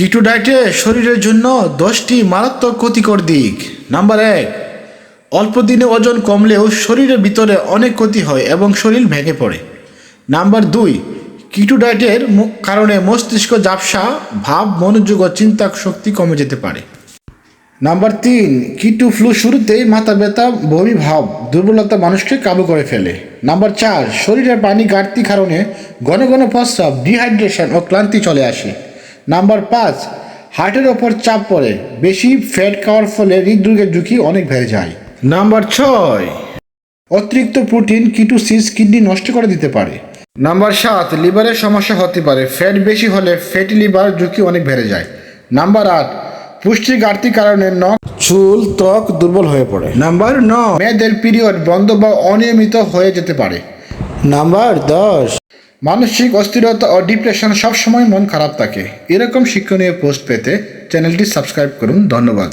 কিটো ডায়েটে শরীরের জন্য দশটি মারাত্মক ক্ষতিকর দিক। নাম্বার এক, অল্প দিনে ওজন কমলেও শরীরের ভিতরে অনেক ক্ষতি হয় এবং শরীর ভেঙে পড়ে। নাম্বার দুই, কিটো ডায়েটের কারণে মস্তিষ্ক ঝাপসা, ভাব, মনোযোগ ও চিন্তা শক্তি কমে যেতে পারে। নাম্বার তিন, কিটু ফ্লু শুরুতেই মাথা ব্যথা, বমি ভাব, দুর্বলতা মানুষকে কাবু করে ফেলে। নাম্বার চার, শরীরের পানি ঘাটতি কারণে ঘন ঘন প্রস্রাব, ডিহাইড্রেশন ও ক্লান্তি চলে আসে। নাম্বার পাঁচ হার্টের ওপর চাপ পড়ে বেশি ফ্যাট খাওয়ার ফলে হৃদরোগের ঝুঁকি অনেক বেড়ে যায়। নাম্বার ছয় অতিরিক্ত প্রোটিন কিটোসিস কিডনি নষ্ট করে দিতে পারে। নাম্বার সাত লিভারের সমস্যা হতে পারে ফ্যাট বেশি হলে ফ্যাটি লিভার ঝুঁকি অনেক বেড়ে যায়। নাম্বার আট পুষ্টির ঘাটতির কারণে নখ চুল ত্বক দুর্বল হয়ে পড়ে। নাম্বার ন মেয়েদের পিরিয়ড বন্ধ বা অনিয়মিত হয়ে যেতে পারে। নাম্বার দশ মানসিক অস্থিরতা ও ডিপ্রেশন সবসময় মন খারাপ থাকে। এরকম শিক্ষণীয় পোস্ট পেতে চ্যানেলটি সাবস্ক্রাইব করুন। ধন্যবাদ।